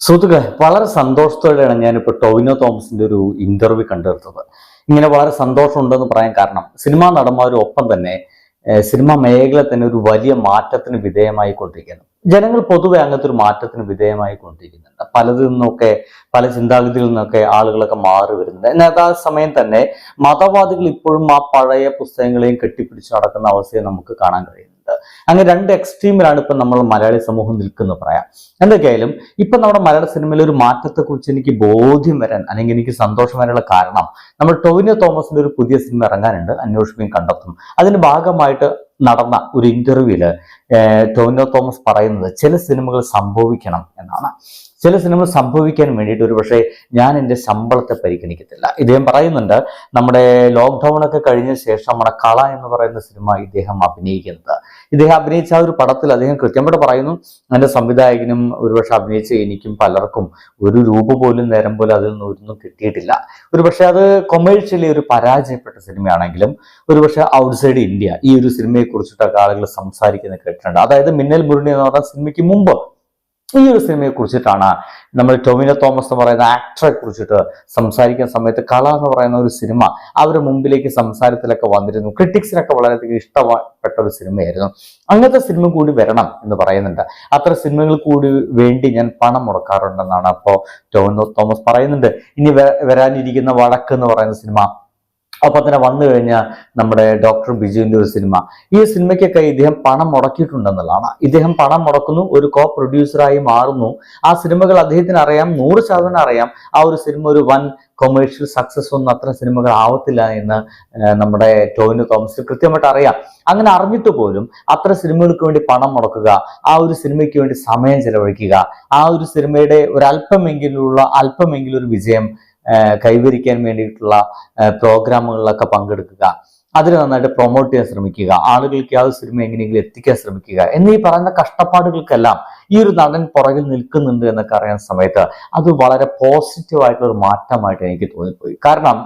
സുഹൃത്തുക്കളെ വളരെ സന്തോഷത്തോടെയാണ് ഞാനിപ്പോൾ ടോവിനോ തോമസിന്റെ ഒരു ഇന്റർവ്യൂ കണ്ടെടുത്തത്. ഇങ്ങനെ വളരെ സന്തോഷമുണ്ടെന്ന് പറയാൻ കാരണം സിനിമാ നടന്മാരൊപ്പം തന്നെ സിനിമാ മേഖല തന്നെ ഒരു വലിയ മാറ്റത്തിന് വിധേയമായി കൊണ്ടിരിക്കുന്നു ജനങ്ങൾ പൊതുവെ അങ്ങനത്തെ ഒരു മാറ്റത്തിന് വിധേയമായി കൊണ്ടിരിക്കുന്നുണ്ട് പലതിൽ നിന്നൊക്കെ പല ചിന്താഗതികളിൽ നിന്നൊക്കെ ആളുകളൊക്കെ മാറി വരുന്നുണ്ട്. എന്നാൽ ആ സമയം തന്നെ മതവാദികൾ ഇപ്പോഴും ആ പഴയ പുസ്തകങ്ങളെയും കെട്ടിപ്പിടിച്ച് നടക്കുന്ന അവസ്ഥയെ നമുക്ക് കാണാൻ കഴിയുന്നുണ്ട് അങ്ങനെ രണ്ട് എക്സ്ട്രീമിലാണ് ഇപ്പം നമ്മൾ മലയാളി സമൂഹം നിൽക്കുന്നത് പറയാം. എന്തൊക്കെയായാലും ഇപ്പം നമ്മുടെ മലയാള സിനിമയിൽ ഒരു മാറ്റത്തെക്കുറിച്ച് എനിക്ക് ബോധ്യം വരാൻ അല്ലെങ്കിൽ എനിക്ക് സന്തോഷം വരാനുള്ള കാരണം നമ്മൾ ടോവിനോ തോമസിന്റെ ഒരു പുതിയ സിനിമ ഇറങ്ങാനുണ്ട് അന്വേഷിക്കുകയും കണ്ടെത്തും. അതിന്റെ ഭാഗമായിട്ട് നടന്ന ഒരു ഇന്റർവ്യൂവിൽ ടോവിനോ തോമസ് പറയുന്നത് ചില സിനിമകൾ സംഭവിക്കണം എന്നാണ്. ചില സിനിമകൾ സംഭവിക്കാൻ വേണ്ടിയിട്ട് ഒരു പക്ഷേ ഞാൻ എന്റെ ശമ്പളത്തെ പരിഗണിക്കത്തില്ല. ഇദ്ദേഹം പറയുന്നുണ്ട് നമ്മുടെ ലോക്ക്ഡൗൺ ഒക്കെ കഴിഞ്ഞ ശേഷം നമ്മുടെ കള എന്ന് പറയുന്ന സിനിമ ഇദ്ദേഹം അഭിനയിക്കുന്നത്. ഇദ്ദേഹം അഭിനയിച്ച ഒരു പടത്തിൽ അദ്ദേഹം കൃത്യമായിട്ട് പറയുന്നു എന്റെ സംവിധായകനും ഒരുപക്ഷെ അഭിനയിച്ച എനിക്കും പലർക്കും ഒരു രൂപ പോലും നേരം പോലും അതിൽ നിന്ന് കിട്ടിയിട്ടില്ല. ഒരുപക്ഷെ അത് കൊമേഴ്ഷ്യലി ഒരു പരാജയപ്പെട്ട സിനിമയാണെങ്കിലും ഒരുപക്ഷെ ഔട്ട്സൈഡ് ഇന്ത്യ ഈ ഒരു സിനിമയെ കുറിച്ചിട്ടൊക്കെ ആളുകൾ സംസാരിക്കുന്നത് കേട്ടിട്ടുണ്ട്. അതായത് മിന്നൽ മുരളി എന്ന് പറഞ്ഞ സിനിമയ്ക്ക് മുമ്പ് ഈ ഒരു സിനിമയെ കുറിച്ചിട്ടാണ് നമ്മൾ ടൊമിനോ തോമസ് എന്ന് പറയുന്ന ആക്ടറെ കുറിച്ചിട്ട് സംസാരിക്കുന്ന സമയത്ത് കള എന്ന് പറയുന്ന ഒരു സിനിമ അവരുടെ മുമ്പിലേക്ക് സംസാരത്തിലൊക്കെ വന്നിരുന്നു. ക്രിട്ടിക്സിനൊക്കെ വളരെയധികം ഇഷ്ടപ്പെട്ട ഒരു സിനിമയായിരുന്നു. അങ്ങനത്തെ സിനിമ കൂടി വരണം എന്ന് പറയുന്നുണ്ട്. അത്ര സിനിമകൾ കൂടി വേണ്ടി ഞാൻ പണം മുടക്കാറുണ്ടെന്നാണ് അപ്പോ ടോമിനോ തോമസ് പറയുന്നുണ്ട്. ഇനി വരാനിരിക്കുന്ന വടക്ക് എന്ന് പറയുന്ന സിനിമ ഒപ്പം തന്നെ വന്നു കഴിഞ്ഞാൽ നമ്മുടെ ഡോക്ടർ ബിജുവിന്റെ ഒരു സിനിമ. ഈ സിനിമയ്ക്കൊക്കെ ഇദ്ദേഹം പണം മുടക്കിയിട്ടുണ്ടെന്നുള്ളതാണ്. ഇദ്ദേഹം പണം മുടക്കുന്നു ഒരു കോ പ്രൊഡ്യൂസറായി മാറുന്നു. ആ സിനിമകൾ അദ്ദേഹത്തിന് അറിയാം നൂറ് ശതമാനം അറിയാം. ആ ഒരു സിനിമ ഒരു വൻ കൊമേഴ്ഷ്യൽ സക്സസ് ഒന്നും അത്ര സിനിമകൾ ആവത്തില്ല എന്ന് നമ്മുടെ ടോവിനോ തോമസ് കൃത്യമായിട്ട് അറിയാം. അങ്ങനെ അറിഞ്ഞിട്ട് പോലും അത്ര സിനിമകൾക്ക് വേണ്ടി പണം മുടക്കുക ആ ഒരു സിനിമയ്ക്ക് വേണ്ടി സമയം ചെലവഴിക്കുക ആ ഒരു സിനിമയുടെ ഒരല്പമെങ്കിലുള്ള അല്പമെങ്കിലും ഒരു വിജയം കൈവരിക്കാൻ വേണ്ടിയിട്ടുള്ള പ്രോഗ്രാമുകളിലൊക്കെ പങ്കെടുക്കുക. അതിന് നന്നായിട്ട് പ്രൊമോട്ട് ചെയ്യാൻ ശ്രമിക്കുക. ആളുകൾക്ക് ആ സിനിമ എങ്ങനെയെങ്കിലും എത്തിക്കാൻ ശ്രമിക്കുക. എന്നീ പറയുന്ന കഷ്ടപ്പാടുകൾക്കെല്ലാം ഈ ഒരു നടൻ പുറകിൽ നിൽക്കുന്നുണ്ട് എന്നൊക്കെ അറിയാൻ സമയത്ത് അത് വളരെ പോസിറ്റീവായിട്ടുള്ള ഒരു മാറ്റമായിട്ട് എനിക്ക് തോന്നിപ്പോയി. കാരണം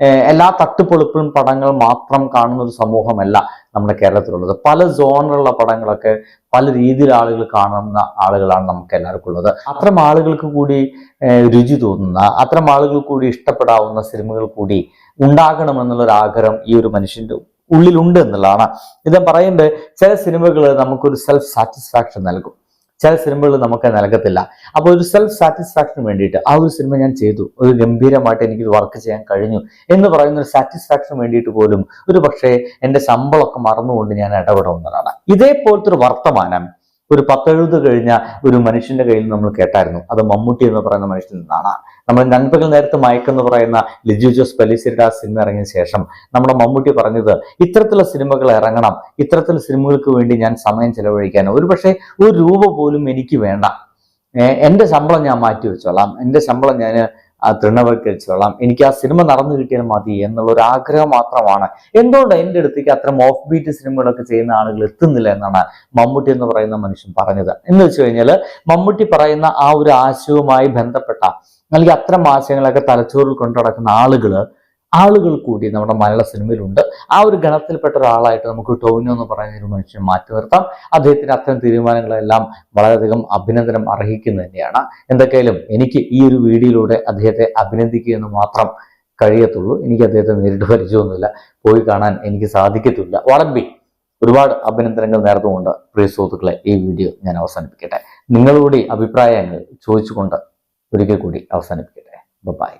എല്ലാ തട്ടുപൊളിപ്പും പടങ്ങൾ മാത്രം കാണുന്ന ഒരു സമൂഹമല്ല നമ്മുടെ കേരളത്തിലുള്ളത്. പല സോണിലുള്ള പടങ്ങളൊക്കെ പല രീതിയിൽ ആളുകൾ കാണുന്ന ആളുകളാണ് നമുക്ക് എല്ലാവർക്കും ഉള്ളത്. അത്തരം ആളുകൾക്ക് കൂടി രുചി തോന്നുന്ന അത്തരം ആളുകൾ കൂടി ഇഷ്ടപ്പെടാവുന്ന സിനിമകൾ കൂടി ഉണ്ടാകണമെന്നുള്ള ഒരു ആഗ്രഹം ഈ ഒരു മനുഷ്യന്റെ ഉള്ളിലുണ്ട് എന്നുള്ളതാണ്. ഇത് പറയുന്നത് ചില സിനിമകൾ നമുക്കൊരു സെൽഫ് സാറ്റിസ്ഫാക്ഷൻ നൽകും. ചില സിനിമകൾ നമുക്ക് നൽകത്തില്ല. അപ്പോൾ ഒരു സെൽഫ് സാറ്റിസ്ഫാക്ഷന് വേണ്ടിയിട്ട് ആ ഒരു സിനിമ ഞാൻ ചെയ്തു. ഒരു ഗംഭീരമായിട്ട് എനിക്ക് വർക്ക് ചെയ്യാൻ കഴിഞ്ഞു എന്ന് പറയുന്ന ഒരു സാറ്റിസ്ഫാക്ഷന് വേണ്ടിയിട്ട് പോലും ഒരു പക്ഷേ എന്റെ ശമ്പളമൊക്കെ മറന്നുകൊണ്ട് ഞാൻ ഇടപെടുന്നതാണ്. ഇതേപോലത്തെ ഒരു വർത്തമാനം ഒരു പത്തെഴുപത് കഴിഞ്ഞ ഒരു മനുഷ്യന്റെ കയ്യിൽ നമ്മൾ കേട്ടായിരുന്നു. അത് മമ്മൂട്ടി എന്ന് പറയുന്ന മനുഷ്യനിൽ നിന്നാണ്. നമ്മൾ നൻപകൽ നേരത്തെ മയക്കെന്ന് പറയുന്ന ലിജു ജോസ് ആ സിനിമ ഇറങ്ങിയ ശേഷം നമ്മുടെ മമ്മൂട്ടി പറഞ്ഞത് ഇത്തരത്തിലുള്ള സിനിമകൾ ഇറങ്ങണം. ഇത്തരത്തിലുള്ള സിനിമകൾക്ക് വേണ്ടി ഞാൻ സമയം ചെലവഴിക്കാൻ. ഒരു പക്ഷേ ഒരു രൂപ പോലും എനിക്ക് വേണ്ട. എന്റെ ശമ്പളം ഞാൻ മാറ്റി വെച്ചോളാം എന്റെ ശമ്പളം ഞാൻ തൃണവൽക്കരിച്ചോളാം എനിക്ക് ആ സിനിമ നടന്നു കിട്ടിയാൽ മതി എന്നുള്ള ഒരു ആഗ്രഹം മാത്രമാണ്. എന്തുകൊണ്ട് എന്റെ അടുത്തേക്ക് അത്തരം ഓഫ് ബീറ്റ് സിനിമകളൊക്കെ ചെയ്യുന്ന ആളുകൾ എത്തുന്നില്ല എന്നാണ് മമ്മൂട്ടി എന്ന് പറയുന്ന മനുഷ്യൻ പറഞ്ഞത്. എന്ന് വെച്ച് കഴിഞ്ഞാൽ മമ്മൂട്ടി പറയുന്ന ആ ഒരു ആശയവുമായി ബന്ധപ്പെട്ട അല്ലെങ്കിൽ അത്തരം ആശയങ്ങളൊക്കെ തലച്ചോറിൽ കൊണ്ടു നടക്കുന്ന ആളുകൾ ആളുകൾ കൂടി നമ്മുടെ മലയാള സിനിമയിലുണ്ട്. ആ ഒരു ഗണത്തിൽപ്പെട്ട ഒരാളായിട്ട് നമുക്ക് ടോവിനോ എന്ന് പറയുന്ന ഒരു മനുഷ്യനെ മാറ്റി നിർത്താം. അദ്ദേഹത്തിന് അത്തരം തീരുമാനങ്ങളെല്ലാം വളരെയധികം അഭിനന്ദനം അർഹിക്കുന്നു തന്നെയാണ്. എന്തൊക്കെയായാലും എനിക്ക് ഈ ഒരു വീഡിയോയിലൂടെ അദ്ദേഹത്തെ അഭിനന്ദിക്കുക എന്ന് മാത്രം കഴിയത്തുള്ളൂ. എനിക്ക് അദ്ദേഹത്തെ നേരിട്ട് പരിചയമൊന്നുമില്ല. പോയി കാണാൻ എനിക്ക് സാധിക്കത്തില്ല. വളമ്പി ഒരുപാട് അഭിനന്ദനങ്ങൾ നേർന്നുകൊണ്ട് പ്രിയ സുഹൃത്തുക്കളെ ഈ വീഡിയോ ഞാൻ അവസാനിപ്പിക്കട്ടെ. നിങ്ങളുടെ അഭിപ്രായങ്ങൾ ചോദിച്ചുകൊണ്ട് ഒരിക്കൽ കൂടി അവസാനിപ്പിക്കട്ടെ. ബൈ